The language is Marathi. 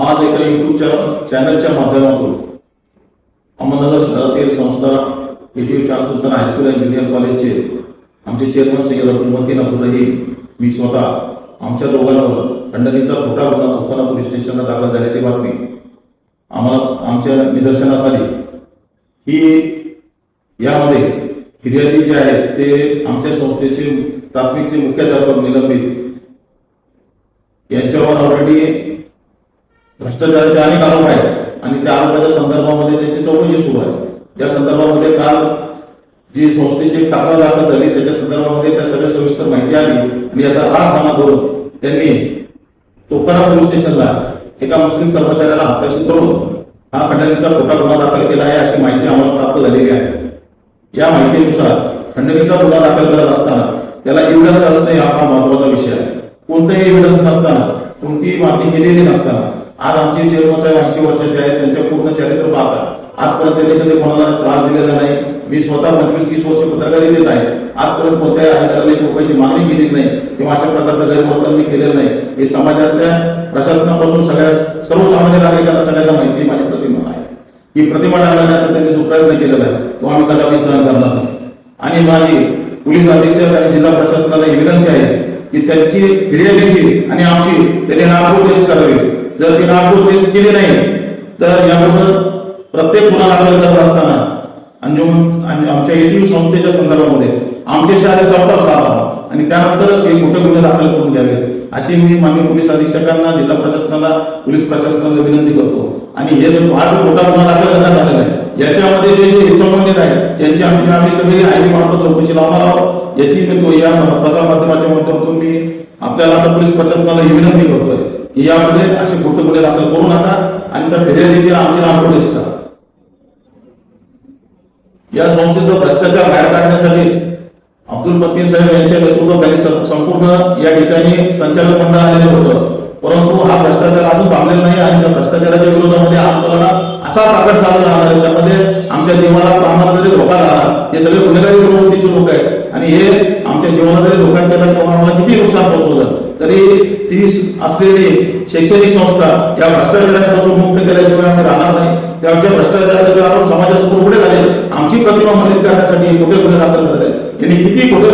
आज एका युट्यूबच्या चॅनलच्या माध्यमातून अहमदनगर शहरातील संस्था एटीयू चार सुलतान हायस्कूल अँड ज्युनियर कॉलेजचे आमचे चेअरमन सय्यद अब्दुल मतीन अब्दुल रहीम मी स्वतः आमच्या दोघांवर खंडणीचा खोटा गुन्हा तोफाना पोलीस स्टेशनला दाखल झाल्याची बातमी आम्हाला आमच्या निदर्शनास आली ही यामध्ये फिर्यादी जे आहेत ते आमच्या संस्थेचे प्राथमिकचे मुख्याध्यापक निलंबित यांच्यावर ऑलरेडी भ्रष्टाचाराचे अनेक आरोप आहेत. आणि त्या आरोपाच्या संदर्भामध्ये त्यांची चौकशी सुरू आहे. या संदर्भामध्ये काल जी संस्थेची तक्रार दाखल झाली त्याच्या संदर्भामध्ये त्या सगळ्या सविस्तर माहिती आली. आणि याचा राग धाना करून त्यांनी तोकारा पोलीस स्टेशनला एका मुस्लिम कर्मचाऱ्याला हाताशी करून हा खंडणीचा खोटा गुन्हा दाखल केला आहे अशी माहिती आम्हाला प्राप्त झालेली आहे. या माहितीनुसार खंडणीचा गुन्हा दाखल करत असताना त्याला एव्हिडन्स असणे हा फार महत्त्वाचा विषय आहे. कोणतेही एव्हिडन्स नसताना कोणतीही मागणी केलेली नसताना आज आमचे चेअरमन साहेब ऐंशी वर्षाचे आहेत त्यांच्या पूर्ण चरित्र पाहतात. आजपर्यंत त्यांनी कधी कोणाला त्रास दिलेला नाही. मी स्वतः पंचवीस तीस वर्ष पत्रकारितेत आहे. आजपर्यंत कोणत्याही अधिकाऱ्याला एक रुपयाची मागणी केली नाही. किंवा अशा प्रकारचं गैरवर्तन मी केलेलं नाही. हे समाजातल्या प्रशासनापासून सगळ्या सर्वसामान्य नागरिकांना सगळ्यांना माहिती माझी प्रतिमा आहे. ही प्रतिमा डागण्याचा त्यांनी जो प्रयत्न केलेला आहे तो आम्ही कदापि सहन करणार नाही. आणि माझी पोलीस अधीक्षक आणि जिल्हा प्रशासनाला ही विनंती आहे की त्यांची फिर्यादीची आणि आमची त्यांनी नागपूर टेस्ट करावी. जर ती नागपूर टेस्ट केली नाही तर यापुढे प्रत्येक गुन्हा दाखल करत असताना अंजुम आणि आमच्या एटीयू संस्थेच्या संदर्भामध्ये आमच्याशी आधी संपर्क साधावा आणि त्यानंतरच हे मोठे गुन्हे दाखल करून घ्यावे. अशी मी माननीय पोलीस अधीक्षकांना जिल्हा प्रशासनाला पोलीस प्रशासनाला विनंती करतो. आणि हे जो हा जो मोठा गुन्हा दाखल करण्यात आलेला आहे याच्यामध्ये जे जे संबंधित आहे त्यांची आम्ही आम्ही सगळी आयजी मार्फत चौकशी लावणार आहोत. याची मी तो या प्रसार माध्यमाच्या माध्यमातून मी आपल्याला आता पोलीस प्रशासनाला ही विनंती करतोय. की यामध्ये असे खोटे गुन्हे दाखल करू नका आणि त्या फिर्यादीची आमची नामकोटेच करा या संस्थेचा भ्रष्टाचार बाहेर काढण्यासाठीच अब्दुल पत्नी साहेब यांच्या नेतृत्वाखाली संपूर्ण या ठिकाणी संचालक मंडळ आलेलं होतं. परंतु हा भ्रष्टाचार अजून थांबलेला नाही आणि त्या भ्रष्टाचाराच्या विरोधामध्ये आंदोलन असा ताकद चालू राहणार आहे. त्यामध्ये आमच्या जीवनाला प्राणाला जरी धोका राहणार हे सगळे गुन्हेगारी प्रवृत्तीचे लोक आहेत. आणि हे आमच्या जीवनाला जरी धोका केला किंवा आम्हाला किती नुकसान पोहोचवलं? तरी ती असलेली शैक्षणिक संस्था या भ्रष्टाचारापासून मुक्त केल्याशिवाय आम्ही राहणार नाही. त्यांच्या भ्रष्टाचाराचे आरोप समाजासमोर पुढे झाले आमची प्रतिमा मदत करण्यासाठी हे खोटे गुन्हे दाखल करत आहेत? यांनी किती खोटे